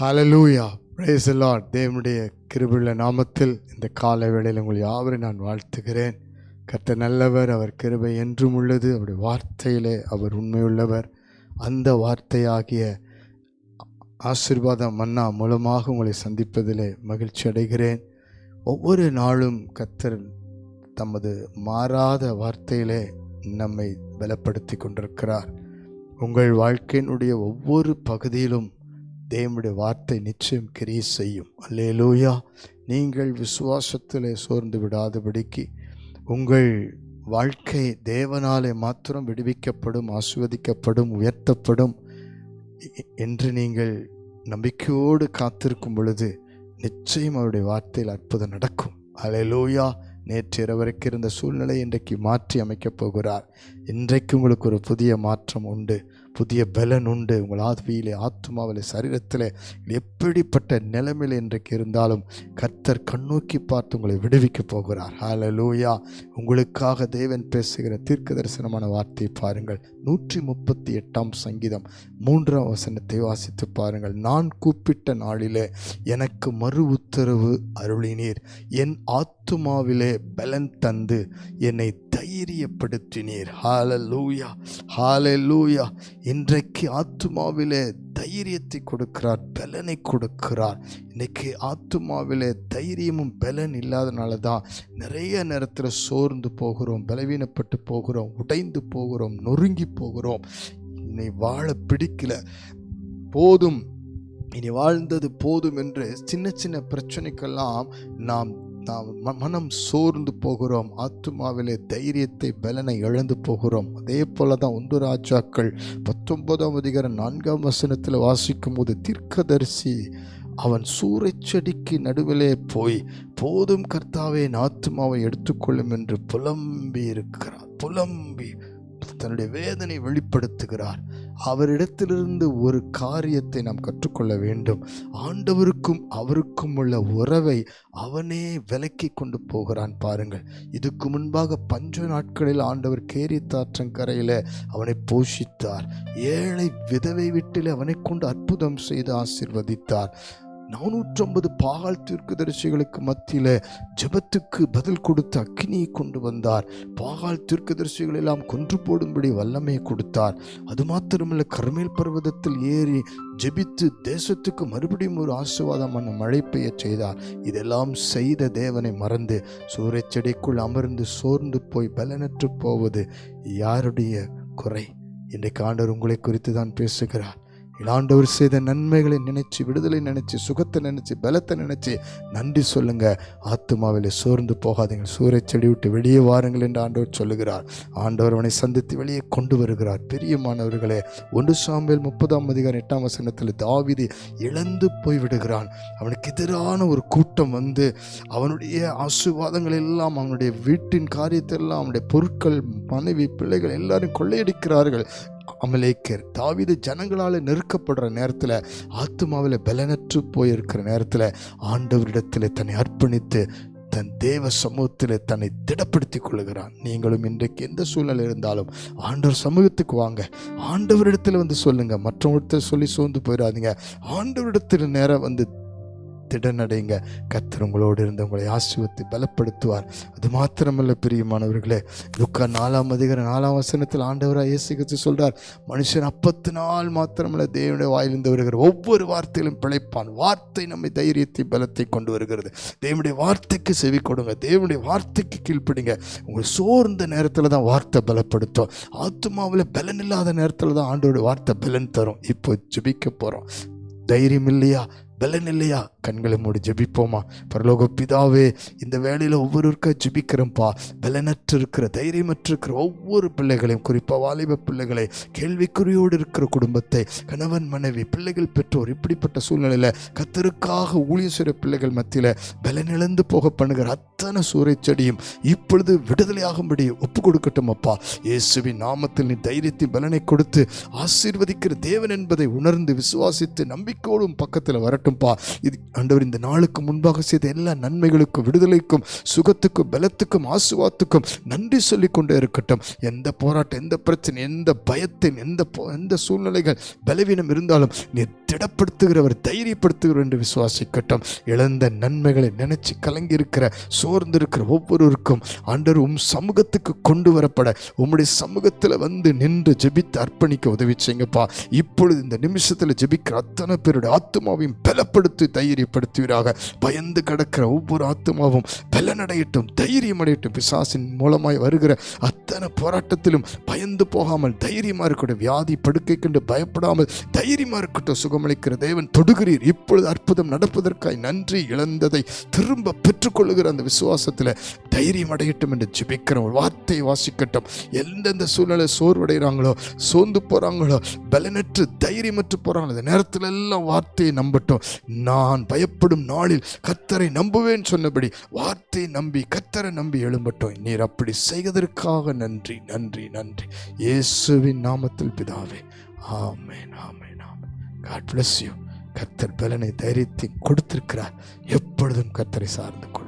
Hallelujah brace Lord தேவனுடைய கிருபுள்ள நாமத்தில் இந்த காலை வேளையில் உங்கள் யாவரை நான் வாழ்த்துகிறேன். கர்த்தர் நல்லவர் அவர் கிருபை என்றும் உள்ளது. அவருடைய வார்த்தையிலே அவர் உண்மையுள்ளவர். அந்த வார்த்தையாகிய ஆசீர்வாத மன்னா மூலமாக உங்களை சந்திப்பதிலே மகிழ்ச்சி அடைகிறேன். ஒவ்வொரு நாளும் கர்த்தர் தமது மாறாத வார்த்தையிலே நம்மை பலப்படுத்தி கொண்டிருக்கிறார். உங்கள் வாழ்க்கையினுடைய ஒவ்வொரு பகுதியிலும் தேவனுடைய வார்த்தை நிச்சயம் கிரியை செய்யும். அல்லேலூயா. நீங்கள் விசுவாசத்தில் சோர்ந்து விடாதபடிக்கு உங்கள் வாழ்க்கை தேவனாலே மாத்திரம் விடுவிக்கப்படும் ஆசிர்வதிக்கப்படும் உயர்த்தப்படும் என்று நீங்கள் நம்பிக்கையோடு காத்திருக்கும் பொழுது நிச்சயம் அவருடைய வார்த்தையில் அற்புதம் நடக்கும். அலையலூயா நேற்று இரவருக்கு இருந்த சூழ்நிலை இன்றைக்கு மாற்றி அமைக்கப் போகிறார். இன்றைக்கு உங்களுக்கு ஒரு புதிய மாற்றம் உண்டு. புதிய பலன் உண்டு. உங்கள் ஆத்மியிலே ஆத்மாவில் சரீரத்தில் எப்படிப்பட்ட நிலைமையில் இன்றைக்கு இருந்தாலும் கர்த்தர் கண்ணோக்கி பார்த்து உங்களை விடுவிக்க போகிறார். லூயா உங்களுக்காக தேவன் பேசுகிற தீர்க்க தரிசனமான வார்த்தையை பாருங்கள். நூற்றி முப்பத்தி எட்டாம் சங்கீதம் மூன்றாம் வசனத்தை வாசித்து பாருங்கள். நான் கூப்பிட்ட நாளிலே எனக்கு மறு உத்தரவு அருளினீர். என் ஆத்துமாவிலே பலன் தந்து என்னை தைரியப்படுத்தினீர். ஹalleluya லூயா இன்றைக்கு ஆத்துமாவிலே தைரியத்தை கொடுக்கிறார் பலனை கொடுக்கிறார். இன்னைக்கு ஆத்துமாவிலே தைரியமும் பலன் இல்லாதனால தான் நிறைய நேரத்தில் சோர்ந்து போகிறோம் பலவீனப்பட்டு போகிறோம் உடைந்து போகிறோம் நொறுங்கி போகிறோம். இனி வாழ பிடிக்கல. போதும். இனி வாழ்ந்தது போதும் என்று சின்ன சின்ன பிரச்சனைக்கெல்லாம் நாம் நாம் மனம் சோர்ந்து போகிறோம். ஆத்துமாவிலே தைரியத்தை பலனை இழந்து போகிறோம். அதே போல தான் ஒன்று ராஜாக்கள் பத்தொன்பதாம் அதிகாரம் நான்காம் வசனத்தில் வாசிக்கும் போது தீர்க்கதரிசி அவன் சூறைச்செடிக்கு நடுவிலே போய் போதும் கர்த்தாவே என் ஆத்துமாவை எடுத்துக்கொள்ளும் என்று புலம்பி இருக்கிறார் புலம்பி தன்னுடைய வேதனை வெளிப்படுத்துகிறார். அவரிடத்திலிருந்து ஒரு காரியத்தை நாம் கற்றுக்கொள்ள வேண்டும். ஆண்டவருக்கும் அவருக்கும் உள்ள உறவை அவனே விலக்கி கொண்டு போகிறான் பாருங்கள். இதுக்கு முன்பாக பஞ்ச நாட்களில் ஆண்டவர் கேரி தாற்றங்கரையில் அவனை போஷித்தார். ஏழை விதவை வீட்டில் அவனை கொண்டு அற்புதம் செய்து ஆசிர்வதித்தார். நானூற்றம்பது பாகால் தீர்க்கதரிசிகளுக்கு மத்தியில் ஜெபத்துக்கு பதில் கொடுத்து அக்னியை கொண்டு வந்தார். பாகால் தீர்க்கதரிசிகள் எல்லாம் கொன்று போடும்படி வல்லமையை கொடுத்தார். அது மாத்திரமல்ல கர்மேல் பர்வதத்தில் ஏறி ஜெபித்து தேசத்துக்கு மறுபடியும் ஒரு ஆசீர்வாதமான மழை பெய்ய செய்தார். இதெல்லாம் செய்த தேவனை மறந்து சூறைச் செடிக்குள் அமர்ந்து சோர்ந்து போய் பலனற்று போவது யாருடைய குறை? இன்றைக்கு ஆண்டவர் உங்களை குறித்து தான் பேசுகிறார். ஆண்டவர் செய்த நன்மைகளை நினைச்சு விடுதலை நினைச்சு சுகத்தை நினைச்சு பலத்தை நினைச்சு நன்றி சொல்லுங்க. ஆத்துமாவிலே சோர்ந்து போகாதீங்க சூறைச் செடி விட்டு வெளியே வாருங்கள் என்று ஆண்டவர் சொல்லுகிறார். ஆண்டவர் அவனை சந்தித்து வெளியே கொண்டு வருகிறார். பிரியமானவர்களே ஒன்று சாம்பியல் முப்பதாம் அதிகாரம் எட்டாம் வசனத்தில் தாவிதி இழந்து போய் விடுகிறான். அவனுக்கு எதிரான ஒரு கூட்டம் வந்து அவனுடைய ஆசீர்வாதங்கள் எல்லாம் அவனுடைய வீட்டின் காரியத்தை எல்லாம் அவனுடைய பொருட்கள் மனைவி பிள்ளைகள் எல்லாரும் கொள்ளையடிக்கிறார்கள். அமலேக்கர். தாவிது ஜனங்களால் நெருக்கப்படுற நேரத்தில் ஆத்மாவில் பலனற்று போயிருக்கிற நேரத்தில் ஆண்டவரிடத்தில் தன்னை அர்ப்பணித்து தன் தேவ சமூகத்தில் தன்னை திடப்படுத்திக் கொள்ளுகிறான். நீங்களும் இன்றைக்கு எந்த சூழ்நிலை இருந்தாலும் ஆண்டவர் சமூகத்துக்கு வாங்க. ஆண்டவரிடத்தில் வந்து சொல்லுங்கள் மற்றவங்களிடத்தில் சொல்லி சோர்ந்து போயிடாதீங்க. ஆண்டவரிடத்தில் நேரம் வந்து திடனடைங்க. கத்தர் உங்களோடு இருந்து உங்களை ஆசிர்வத்தை பலப்படுத்துவார். அது மாத்திரமல்ல பிரியமானவர்களே. லுக்கா நாலாம் அதிகார நாலாம் வசனத்தில் ஆண்டவராக இயேசு சொல்கிறார் மனுஷன் அப்பத்து நாள் மாத்திரமல்ல தேவனுடைய வாயிலிருந்து வருகிற ஒவ்வொரு வார்த்தையிலும் பிழைப்பான். வார்த்தை நம்மை தைரியத்தை பலத்தை கொண்டு வருகிறது. தேவனுடைய வார்த்தைக்கு செவி கொடுங்க. தேவனுடைய வார்த்தைக்கு கீழ்ப்பிடுங்க. உங்கள் சோர்ந்த நேரத்தில் தான் வார்த்தை பலப்படுத்தும். ஆத்மாவில் பலன் இல்லாத நேரத்தில் தான் ஆண்டோட வார்த்தை பலன் தரும். இப்போ ஜெபிக்க போகிறோம் தைரியம் இல்லையா? பலன் இல்லையா? கண்களை மூடி ஜெபிப்போமா? பரலோக பிதாவே இந்த வேலையில் ஒவ்வொருவருக்கா ஜெபிக்கிறோம்ப்பா பலனற்று இருக்கிற தைரியமற்று இருக்கிற ஒவ்வொரு பிள்ளைகளையும் குறிப்பாக வாலிப பிள்ளைகளை கேள்விக்குறியோடு இருக்கிற குடும்பத்தை கணவன் மனைவி பிள்ளைகள் பெற்றோர் இப்படிப்பட்ட சூழ்நிலையில் கத்தருக்காக ஊழியம் செய்கிற பிள்ளைகள் மத்தியில் பலனிழந்து போக பண்ணுகிற அத்தனை சூறை செடியும் இப்பொழுது விடுதலையாகும்படி ஒப்பு கொடுக்கட்டும் அப்பா இயேசுவின் நாமத்தில் நீ தைரியத்தை பலனை கொடுத்து ஆசீர்வதிக்கிற தேவன் என்பதை உணர்ந்து விசுவாசித்து நம்பிக்கையோடும் பக்கத்தில் வரட்டும்பா. இது ஆண்டவர் இந்த நாளுக்கு முன்பாக செய்த எல்லா நன்மைகளுக்கும் விடுதலைக்கும் சுகத்துக்கும் பலத்துக்கும் ஆசுவாத்துக்கும் நன்றி சொல்லிக் கொண்டே இருக்கட்டும். எந்த போராட்டம் எந்த பிரச்சனை எந்த பயத்தின் எந்த எந்த சூழ்நிலைகள் பலவீனம் இருந்தாலும் நீ திடப்படுத்துகிறவர் தைரியப்படுத்துகிறவர் என்று விசுவாசிக்கட்டும். இழந்த நன்மைகளை நினைச்சு கலங்கி இருக்கிற சோர்ந்து இருக்கிற ஒவ்வொருவருக்கும் ஆண்டவர் உம் சமூகத்துக்கு கொண்டு வரப்பட உம்முடைய சமூகத்தில் வந்து நின்று ஜெபித்து அர்ப்பணிக்க உதவி செய்யுங்கப்பா. இப்பொழுது இந்த நிமிஷத்தில் ஜெபிக்கிற அத்தனை பேருடைய ஆத்மாவையும் பலப்படுத்தி தைரியப்படுத்துவீராக பயந்து கிடக்கிற ஒவ்வொரு ஆத்மாவும் பலனடையட்டும் தைரியம் அடையட்டும் பிசாசின் மூலமாய் வருகிற அத்தனை போராட்டத்திலும் பயந்து போகாமல் தைரியமாக இருக்கட்டும். வியாதி படுக்கை கண்டு பயப்படாமல் தைரியமாக இருக்கட்டும். சுகமளிக்கிற தேவன் தொடுகிறீர். இப்பொழுது அற்புதம் நடப்பதற்காய் நன்றி இழந்ததை திரும்ப பெற்றுக்கொள்ளுகிற அந்த விசுவாசத்தில் தைரியம் அடையட்டும் என்று ஜிபிக்கிற ஒரு வார்த்தையை வாசிக்கட்டும். எந்தெந்த சூழ்நிலை சோர்வடைகிறாங்களோ சோர்ந்து போகிறாங்களோ பலனற்று தைரியமற்று போகிறாங்களோ அந்த நேரத்தில் எல்லாம் வார்த்தையை நம்பட்டும். நான் பயப்படும் நாளில் கத்தரை நம்புவேன் சொன்னபடி வார்த்தை நம்பி கத்தரை நம்பி எழும்பட்டோம். நீர் அப்படி செய்வதற்காக நன்றி நன்றி நன்றி. இயேசுவின் நாமத்தில் பிதாவே ஆமேன் ஆமேன் ஆமேன். காட் பிளஸ் யூ கத்தர் பலனை தைரியத்தை கொடுத்திருக்கிறார். எப்பொழுதும் கத்தரை சார்ந்து கொள்.